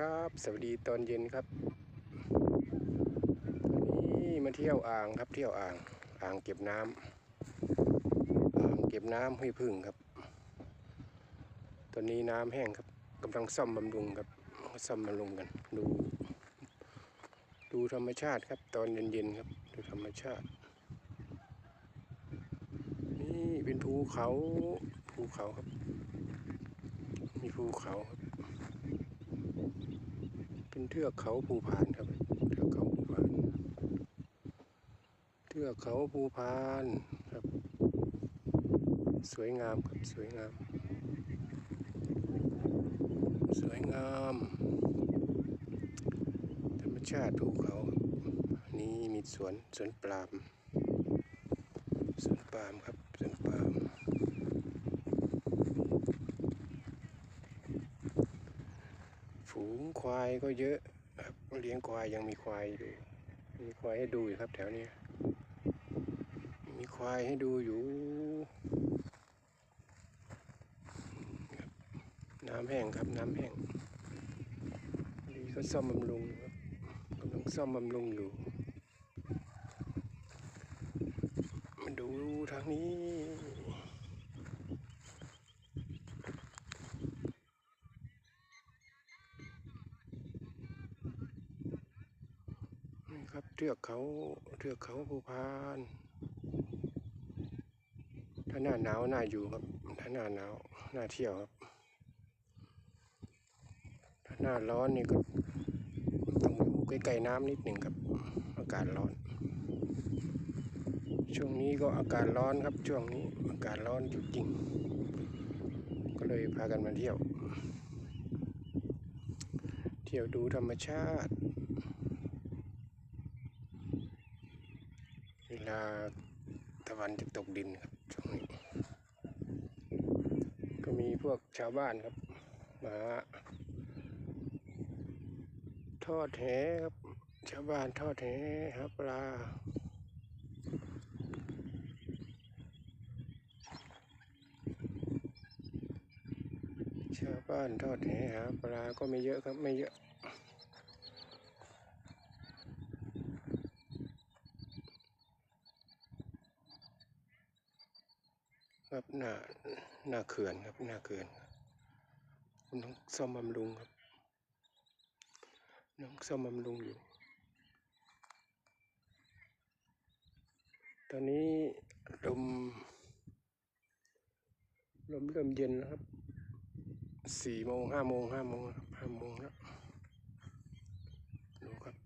ครับ สวัสดีตอนเย็นครับวันนี้มาเที่ยวอ่างครับ เที่ยวอ่าง อ่างเก็บน้ำอ่างเก็บน้ำห้วยพึ่งครับ ตอนนี้น้ำแห้งครับกำลังซ่อมบำรุงครับซ่อมบำรุงกัน ดู ดูธรรมชาติครับ ตอนเย็นๆครับ ดูธรรมชาติ นี่เป็นภูเขาภูเขาครับ มีภูเขาครับ เทือกเขาภูพานครับเทือกเขาภูพานเทือกเขาภูพานครับ สวยงามครับสวยงาม สวยงามธรรมชาติภูเขานี้มีสวนสวนปาล์มสวนปาล์มครับสวนปาล์ม ฝูงควาย ก็เยอะครับเลี้ยงควายยังมีควายอยู่ มีควายให้ดูอยู่ครับแถวนี้ มีควายให้ดูอยู่น้ำแห้งครับน้ำแห้งดีก็ซ่อมบำรุงอยู่ครับกำลังซ่อมบำรุงอยู่มาดูทางนี้ นี่ครับเทือกเขาเทือกเขาภูพาน ถ้าหน้าหนาวน่าอยู่ครับ ถ้าหน้าหนาวน่าเที่ยวครับ ถ้าหน้าร้อนนี่ก็ต้องอยู่ใกล้ๆน้ำนิดหนึ่งครับ อากาศร้อน ช่วงนี้ก็อากาศร้อนครับ ช่วงนี้อากาศร้อนจริงๆ ก็เลยพากันมาเที่ยว เที่ยวดูธรรมชาติ เวลาตะวันจะตกดินครับช่วงนี้ก็มีพวกชาวบ้านครับมาทอดแหครับชาวบ้านทอดแหหาปลาชาวบ้านทอดแหหาปลาก็ไม่เยอะครับไม่เยอะ ครับหน้าหน้าเขื่อนครับ หน้าเขื่อนคุณต้องซ่อมบำรุงครับน้องซ่อมบำรุงอยู่ ตอนนี้ลมลมเริ่มเย็นแล้วครับสี่โมงห้าโมงห้าโมงห้าโมงแล้วดูครับ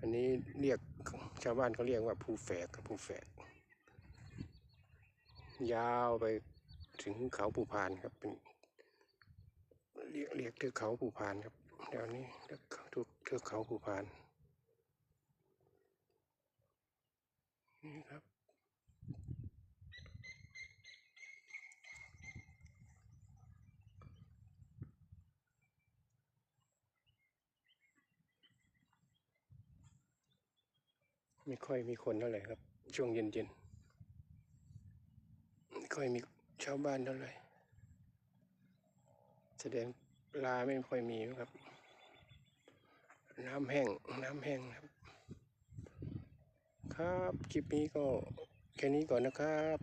อันนี้เรียกชาวบ้านเขาเรียกว่าภูแฝกครับภูแฝก ยาวไปถึงเขาภูพานครับเป็นเรียกเรียกเทือกเขาภูพานครับเดี๋ยวนี้เทือกเขาทุกเทือกเขาภูพานนี่ครับไม่ค่อยมีคนเท่าไหร่ครับ ช่วงเย็นๆ ค่อยมีชาวบ้านเท่าไหร่แสดงปลาไม่ค่อยมีนะครับ น้ำแห้งน้ำแห้งครับ ครับคลิปนี้ก็แค่นี้ก่อนนะครับ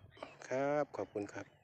ครับขอบคุณครับ